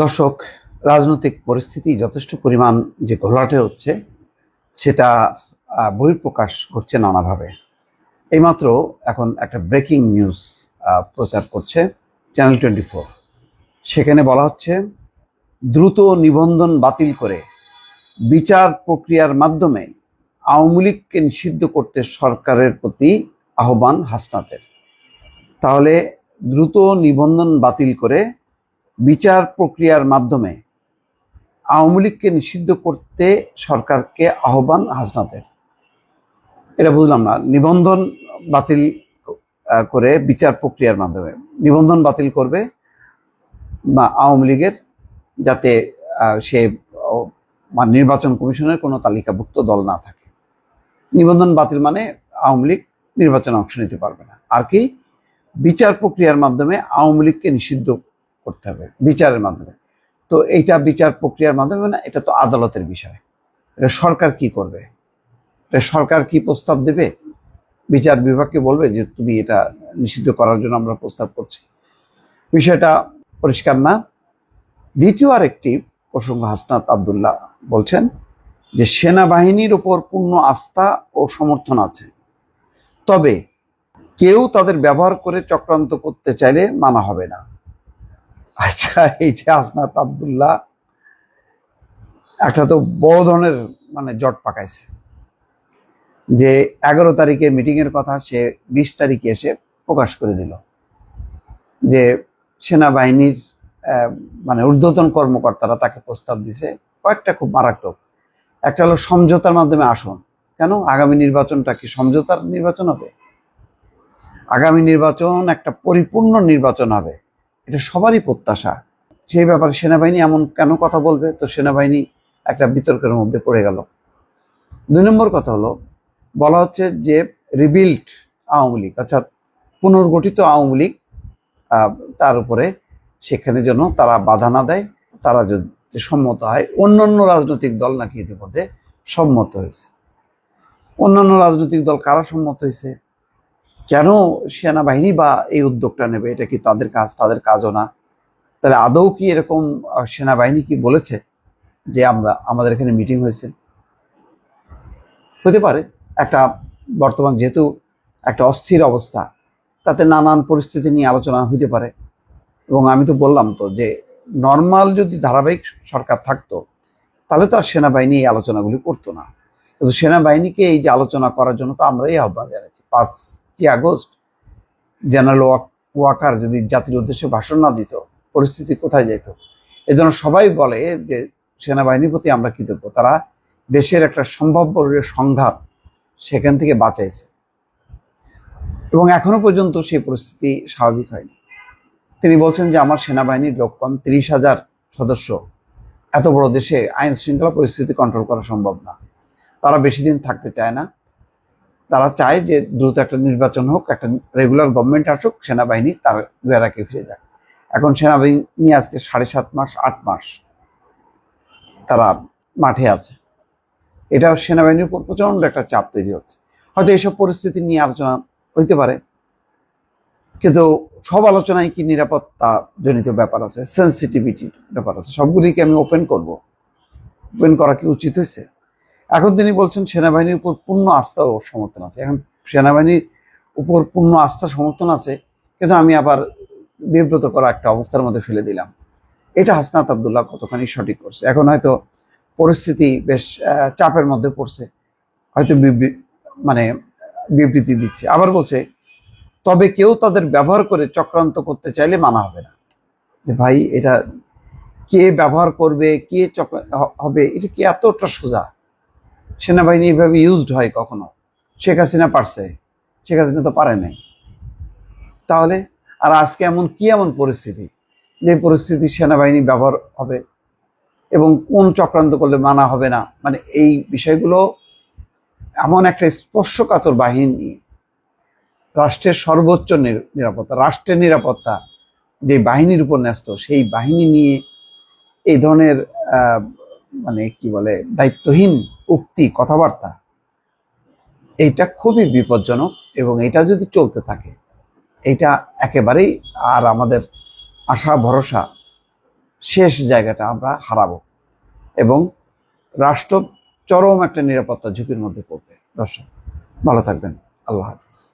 দর্শক, রাজনৈতিক পরিস্থিতি যথেষ্ট পরিমাণ যে ঘোলাটে হচ্ছে, সেটা বহিঃপ্রকাশ ঘটছে নানাভাবে। এইমাত্র এখন একটা ব্রেকিং নিউজ প্রচার করছে চ্যানেল টোয়েন্টি ফোর সেখানে বলা হচ্ছে, দ্রুত নিবন্ধন বাতিল করে বিচার প্রক্রিয়ার মাধ্যমে আওয়ামী লীগকে নিষিদ্ধ করতে সরকারের প্রতি আহ্বান হাসনাতের। তাহলে দ্রুত নিবন্ধন বাতিল করে বিচার প্রক্রিয়ার মাধ্যমে আওয়ামী লীগকে নিষিদ্ধ করতে সরকারকে আহ্বান হাসনাতের এটা বুঝলাম না। নিবন্ধন বাতিল করে বিচার প্রক্রিয়ার মাধ্যমে নিবন্ধন বাতিল করবে বা আওয়ামী লীগের যাতে সে নির্বাচন কমিশনের কোনো তালিকাভুক্ত দল না থাকে। নিবন্ধন বাতিল মানে আওয়ামী লীগ নির্বাচনে অংশ নিতে পারবে না। আর কি? বিচার প্রক্রিয়ার মাধ্যমে আওয়ামী লীগকে নিষিদ্ধ করতে হবে, বিচারের মাধ্যমে। তো এইটা বিচার প্রক্রিয়ার মাধ্যমে না এটা তো আদালতের বিষয়। এটা সরকার কি করবে? এটা সরকার কি প্রস্তাব দেবে? বিচার বিভাগকে বলবে যে তুমি এটা নিষিদ্ধ করার জন্য আমরা প্রস্তাব করছি। বিষয়টা পরিষ্কার না। দ্বিতীয় আরেকটি প্রসঙ্গ হাসনাত আবদুল্লাহ বলছেন যে সেনাবাহিনীর উপর পূর্ণ আস্থা ও সমর্থন আছে। তবে কেউ তাদের ব্যবহার করে চক্রান্ত করতে চাইলে মানা হবে না। আচ্ছা এই যে আসনাত আবদুল্লাহ, একটা তো বড় ধরনের মানে জট পাকাইছে। যে এগারো তারিখে মিটিংয়ের কথা সে বিশ তারিখে এসে প্রকাশ করে দিল। যে সেনাবাহিনীর মানে ঊর্ধ্বতন কর্মকর্তারা তাকে প্রস্তাব দিছে। কয়েকটা খুব মারাত্মক। একটা হলো সমঝোতার মাধ্যমে আসুন। কেন? আগামী নির্বাচনটা কি সমঝোতার নির্বাচন হবে? আগামী নির্বাচন একটা পরিপূর্ণ নির্বাচন হবে। এটা সবারই প্রত্যাশা। সেই ব্যাপারে সেনাবাহিনী এমন কেন কথা বলবে? তো সেনাবাহিনী একটা বিতর্কের মধ্যে পড়ে গেল। দুই নম্বর কথা হলো, বলা হচ্ছে যে রিবিল্ড আওয়ামী লীগ, অর্থাৎ পুনর্গঠিত আওয়ামী লীগ তার উপরে সেখানে যেন তারা বাধা না দেয়, তারা যদি সম্মত হয়, অন্যান্য রাজনৈতিক দল নাকি ইতিমধ্যে সম্মত হয়েছে। অন্যান্য রাজনৈতিক দল কারা সম্মত হয়েছে? কেন সেনাবাহিনী বা এই উদ্যোগটা নেবে? এটা কি তাদের কাজ, তাদের কাজও না? তাহলে আদৌ কি এরকম সেনাবাহিনী কি বলেছে যে আমরা, আমাদের এখানে মিটিং হয়েছে? হতে পারে। একটা বর্তমান যেহেতু একটা অস্থির অবস্থা, তাতে নানান পরিস্থিতি নিয়ে আলোচনা হতে পারে। এবং আমি তো বললাম তো যে নর্মাল যদি ধারাবাহিক সরকার থাকতো, তাহলে তো আর সেনাবাহিনী এই আলোচনাগুলি করতো না। কিন্তু সেনাবাহিনীকে এই যে আলোচনা করার জন্য তো আমরাই আহ্বান জানাচ্ছি। পাঁচই আগস্ট জেনারেল ওয়াক- ওয়াকার যদি জাতির উদ্দেশ্যে ভাষণ না দিত, পরিস্থিতি কোথায় যেত এজন্য সবাই বলে যে সেনাবাহিনীর প্রতি আমরা কৃতজ্ঞ। তারা দেশের একটা সম্ভাব্য সংঘাত সেখান থেকে বাঁচাইছে। এবং এখনও পর্যন্ত সেই পরিস্থিতি স্বাভাবিক হয়নি। তিনি বলছেন যে আমার সেনাবাহিনীর লোক কম তিরিশ হাজার সদস্য। এত বড় দেশে আইন শৃঙ্খলা পরিস্থিতি কন্ট্রোল করা সম্ভব না। তারা বেশি দিন থাকতে চায় না। তারা চায় যে দ্রুত একটা নির্বাচন হোক, একটা রেগুলার গভর্নমেন্ট আসুক, সেনাবাহিনী তার বেড়াকে ফিরে যাক। এখন সেনাবাহিনী আজকে সাড়ে সাত মাস, আট মাস তারা মাঠে আছে। এটা সেনাবাহিনীর উপর প্রচণ্ড একটা চাপ তৈরি হচ্ছে। হয়তো এইসব পরিস্থিতি নিয়ে আলোচনা হইতে পারে, কিন্তু সব আলোচনায় কি নিরাপত্তা জনিত ব্যাপার আছে সেন্সিটিভিটির ব্যাপার আছে, সবগুলিকে আমি ওপেন করব। ওপেন করা কি উচিত হয়েছে? এখন তিনি বলছেন সেনাবাহিনীর উপর পূর্ণ আস্থা ও সমর্থন আছে। এখন সেনাবাহিনীর উপর পূর্ণ আস্থা, সমর্থন আছে, কিন্তু আমি আবার বিব্রত করা একটা অবস্থার মধ্যে ফেলে দিলাম। এটা হাসনাত আবদুল্লাহ কতখানি সঠিক করছে? এখন হয়তো পরিস্থিতি বেশ চাপের মধ্যে পড়ছে, হয়তো মানে বিবৃতি দিচ্ছে। আবার বলছে, তবে কেউ তাদের ব্যবহার করে চক্রান্ত করতে চাইলে মানা হবে না। যে ভাই, এটা কে ব্যবহার করবে, কে চক্র হবে, এটা কি এতটা সোজা? সেনাবাহিনী এভাবে ইউজড হয় কখনো? শেখ হাসিনা পারছে? শেখ হাসিনা তো পারে নাই। তাহলে, আর আজকে এমন কি এমন পরিস্থিতি? যে পরিস্থিতি সেনাবাহিনী ব্যবহার হবে এবং কোন চক্রান্ত করলে মানা হবে না? মানে এই বিষয়গুলো এমন একটা স্পর্শকাতর বাহিনী। রাষ্ট্রের সর্বোচ্চ নিরাপত্তা, রাষ্ট্রের নিরাপত্তা যে বাহিনীর উপর ন্যস্ত, সেই বাহিনী নিয়ে এই ধরনের মানে কি বলে, দায়িত্বহীন উক্তি, কথাবার্তা, এইটা খুবই বিপজ্জনক এবং এটা যদি চলতে থাকে এটা একেবারেই আর আমাদের আশা, ভরসা শেষ জায়গাটা আমরা হারাবো এবং রাষ্ট্র চরম একটা নিরাপত্তা ঝুঁকির মধ্যে পড়বে। দর্শক, ভালো থাকবেন। আল্লাহ হাফিজ।